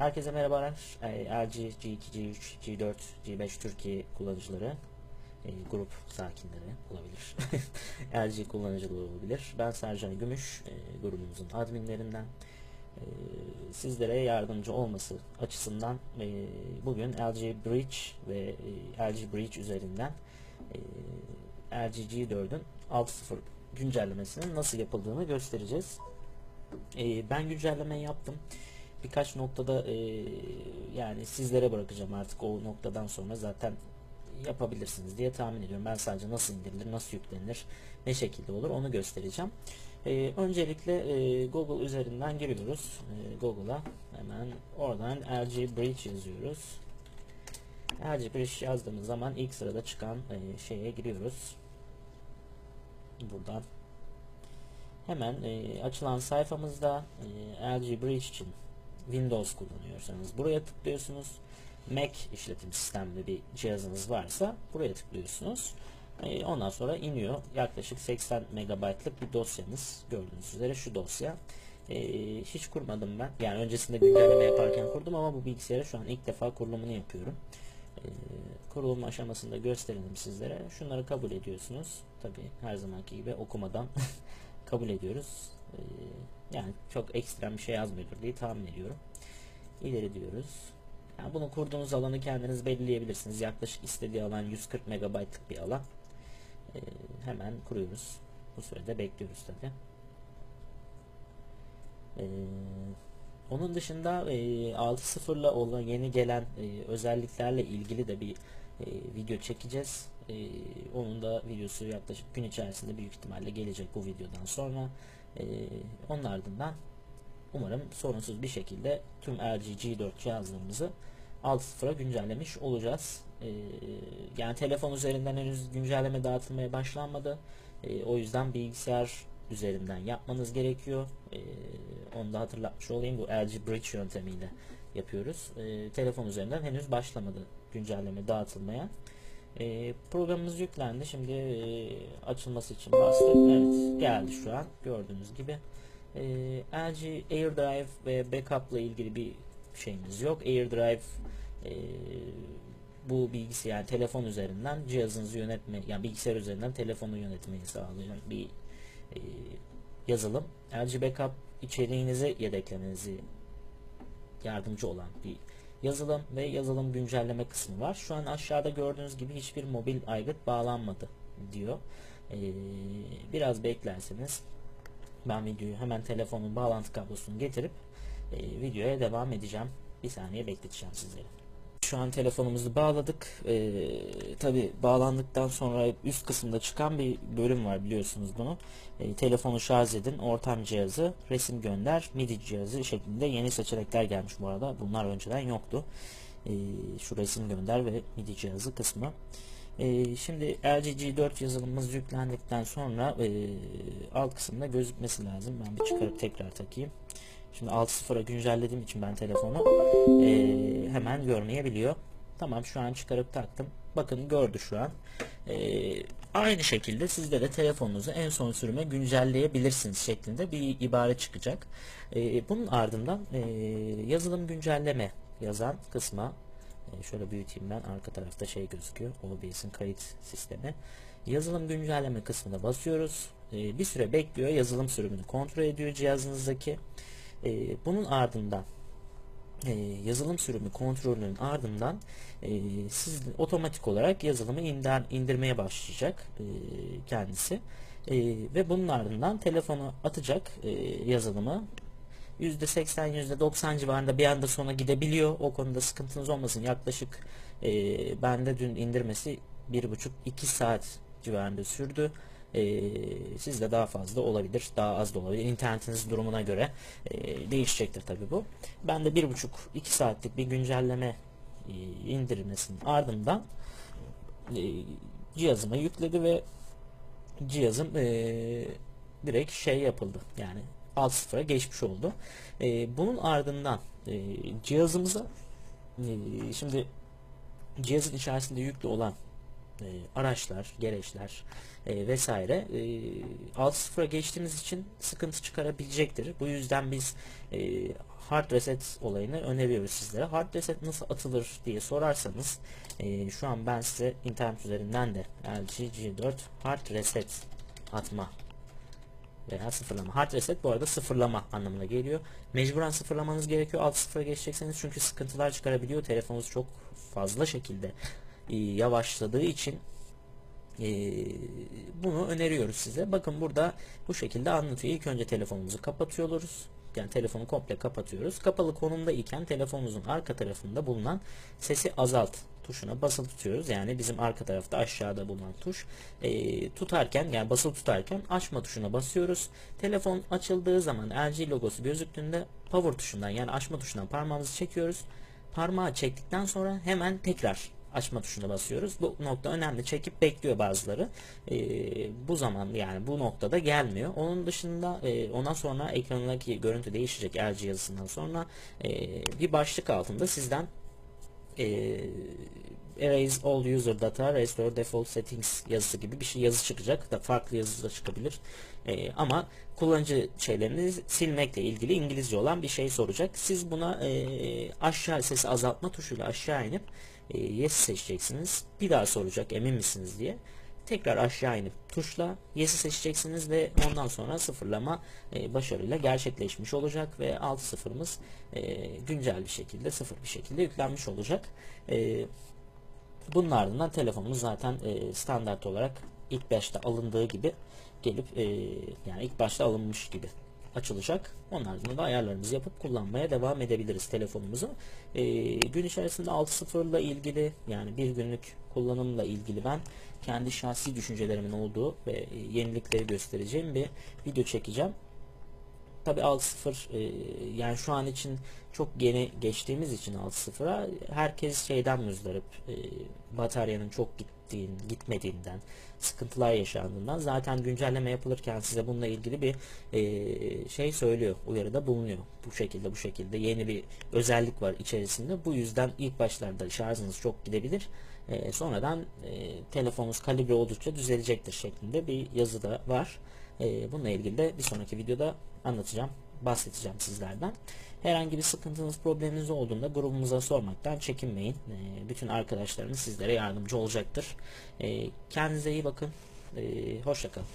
Herkese merhabalar. Ee, LG, G2, G3, G4, G5 Türkiye kullanıcıları, e, grup sakinleri olabilir. LG kullanıcıları olabilir. Ben Sercan Gümüş, e, grubumuzun adminlerinden. E, sizlere yardımcı olması açısından e, bugün LG Bridge ve e, LG Bridge üzerinden e, LG G4'ün 6.0 güncellemesinin nasıl yapıldığını göstereceğiz. E, ben güncellemeyi yaptım birkaç noktada e, yani sizlere bırakacağım artık o noktadan sonra zaten yapabilirsiniz diye tahmin ediyorum. Ben sadece nasıl indirilir, nasıl yüklenir, ne şekilde olur onu göstereceğim. E, öncelikle e, Google üzerinden giriyoruz. E, Google'a hemen oradan LG Bridge yazıyoruz. LG Bridge yazdığımız zaman ilk sırada çıkan e, şeye giriyoruz. Buradan hemen e, açılan sayfamızda e, LG Bridge için Windows kullanıyorsanız buraya tıklıyorsunuz. Mac işletim sistemli bir cihazınız varsa buraya tıklıyorsunuz. E, ondan sonra iniyor. Yaklaşık 80 megabaytlık bir dosyanız. Gördüğünüz üzere şu dosya. E, hiç kurmadım ben. Yani öncesinde güncelleme yaparken kurdum ama bu bilgisayara şu an ilk defa kurulumunu yapıyorum. E, kurulum aşamasında gösterelim sizlere. Şunları kabul ediyorsunuz. Tabi her zamanki gibi okumadan kabul ediyoruz. E, yani çok ekstrem bir şey yazmıyordur diye tahmin ediyorum. İleri diyoruz. Yani bunu kurduğunuz alanı kendiniz belirleyebilirsiniz. Yaklaşık istediği alan 140 megabaytlık bir alan. Ee, hemen kuruyoruz. Bu sürede bekliyoruz tabi. Ee, onun dışında e, 6.0 ile olan yeni gelen e, özelliklerle ilgili de bir e, video çekeceğiz. E, onun da videosu yaklaşık gün içerisinde büyük ihtimalle gelecek bu videodan sonra. E, onun ardından umarım sorunsuz bir şekilde tüm LG G4 cihazlarımızı 6.0'a güncellemiş olacağız. Yani telefon üzerinden henüz güncelleme dağıtılmaya başlanmadı. O yüzden bilgisayar üzerinden yapmanız gerekiyor. Onu da hatırlatmış olayım. Bu LG Bridge yöntemiyle yapıyoruz. Telefon üzerinden henüz başlamadı güncelleme dağıtılmaya. E, programımız yüklendi. Şimdi e, açılması için bastık. Evet geldi şu an gördüğünüz gibi. E, LG AirDrive ve Backup ile ilgili bir şeyimiz yok. AirDrive e, bu bilgisayar telefon üzerinden cihazınızı yönetme yani bilgisayar üzerinden telefonu yönetmeyi sağlayan bir e, yazılım. LG Backup içeriğinizi yedeklemenizi yardımcı olan bir yazılım ve yazılım güncelleme kısmı var. Şu an aşağıda gördüğünüz gibi hiçbir mobil aygıt bağlanmadı diyor. Ee, biraz beklerseniz ben videoyu hemen telefonun bağlantı kablosunu getirip e, videoya devam edeceğim. Bir saniye bekleteceğim sizleri. Şu an telefonumuzu bağladık. Ee, Tabi bağlandıktan sonra üst kısımda çıkan bir bölüm var biliyorsunuz bunu. Ee, telefonu şarj edin, ortam cihazı, resim gönder, MIDI cihazı şeklinde yeni seçenekler gelmiş bu arada. Bunlar önceden yoktu. Ee, şu resim gönder ve MIDI cihazı kısmı. Ee, şimdi LG G4 yazılımımız yüklendikten sonra e, alt kısımda gözükmesi lazım. Ben bir çıkarıp tekrar takayım. Şimdi 6.0'a güncellediğim için ben telefonu e, hemen görmeyebiliyor. Tamam şu an çıkarıp taktım. Bakın gördü şu an. E, aynı şekilde sizde de telefonunuzu en son sürüme güncelleyebilirsiniz şeklinde bir ibare çıkacak. E, bunun ardından e, yazılım güncelleme yazan kısma e, şöyle büyüteyim ben arka tarafta şey gözüküyor OBS'in kayıt sistemi yazılım güncelleme kısmına basıyoruz e, bir süre bekliyor yazılım sürümünü kontrol ediyor cihazınızdaki e, bunun ardından e, yazılım sürümü kontrolünün ardından e, siz otomatik olarak yazılımı indir, indirmeye başlayacak e, kendisi. E, ve bunun ardından telefonu atacak e, yazılımı. %80 %90 civarında bir anda sona gidebiliyor. O konuda sıkıntınız olmasın. Yaklaşık e, bende dün indirmesi 1,5-2 saat civarında sürdü e, sizde daha fazla olabilir, daha az da olabilir. İnternetiniz durumuna göre e, değişecektir tabi bu. Ben de bir buçuk iki saatlik bir güncelleme e, indirmesinin ardından e, cihazıma yükledi ve cihazım e, direkt şey yapıldı. Yani alt sıfıra geçmiş oldu. E, bunun ardından e, cihazımıza e, şimdi cihazın içerisinde yüklü olan e, araçlar, gereçler e, vesaire e, 6.0'a geçtiğimiz için sıkıntı çıkarabilecektir. Bu yüzden biz e, hard reset olayını öneriyoruz sizlere. Hard reset nasıl atılır diye sorarsanız e, şu an ben size internet üzerinden de LG G4 hard reset atma veya sıfırlama. Hard reset bu arada sıfırlama anlamına geliyor. Mecburen sıfırlamanız gerekiyor. Alt sıfıra geçecekseniz çünkü sıkıntılar çıkarabiliyor. Telefonunuz çok fazla şekilde yavaşladığı için e, bunu öneriyoruz size. Bakın burada bu şekilde anlatıyor. İlk önce telefonumuzu kapatıyoruz. Yani telefonu komple kapatıyoruz. Kapalı konumda iken telefonumuzun arka tarafında bulunan sesi azalt tuşuna basılı tutuyoruz. Yani bizim arka tarafta aşağıda bulunan tuş. E, tutarken yani basılı tutarken açma tuşuna basıyoruz. Telefon açıldığı zaman LG logosu gözüktüğünde power tuşundan yani açma tuşundan parmağımızı çekiyoruz. Parmağı çektikten sonra hemen tekrar açma tuşuna basıyoruz. Bu nokta önemli. Çekip bekliyor bazıları. E, bu zaman yani bu noktada gelmiyor. Onun dışında e, ondan sonra ekranındaki görüntü değişecek LG yazısından sonra e, bir başlık altında sizden e, erase all user data restore default settings yazısı gibi bir şey yazı çıkacak. Da farklı yazı da çıkabilir. E, ama kullanıcı şeylerini silmekle ilgili İngilizce olan bir şey soracak. Siz buna e, aşağı sesi azaltma tuşuyla aşağı inip e, yes seçeceksiniz. Bir daha soracak emin misiniz diye. Tekrar aşağı inip tuşla yes'i seçeceksiniz ve ondan sonra sıfırlama e, başarıyla gerçekleşmiş olacak ve alt sıfırımız e, güncel bir şekilde sıfır bir şekilde yüklenmiş olacak. E, bunun ardından telefonumuz zaten e, standart olarak ilk başta alındığı gibi gelip e, yani ilk başta alınmış gibi açılacak. Onun ardından da ayarlarımızı yapıp kullanmaya devam edebiliriz telefonumuzu. E, gün içerisinde 6.0 ile ilgili yani bir günlük kullanımla ilgili ben kendi şahsi düşüncelerimin olduğu ve yenilikleri göstereceğim bir video çekeceğim. Tabi 6.0 e, yani şu an için çok yeni geçtiğimiz için 6.0'a herkes şeyden müzdarip e, bataryanın çok gittiğin, gitmediğinden sıkıntılar yaşandığından zaten güncelleme yapılırken size bununla ilgili bir e, şey söylüyor uyarıda bulunuyor. Bu şekilde bu şekilde yeni bir özellik var içerisinde. Bu yüzden ilk başlarda şarjınız çok gidebilir. Sonradan telefonunuz kalibre oldukça düzelecektir şeklinde bir yazı da var e, bununla ilgili de bir sonraki videoda anlatacağım bahsedeceğim sizlerden. Herhangi bir sıkıntınız, probleminiz olduğunda grubumuza sormaktan çekinmeyin. E, bütün arkadaşlarımız sizlere yardımcı olacaktır. E, kendinize iyi bakın. E, Hoşçakalın.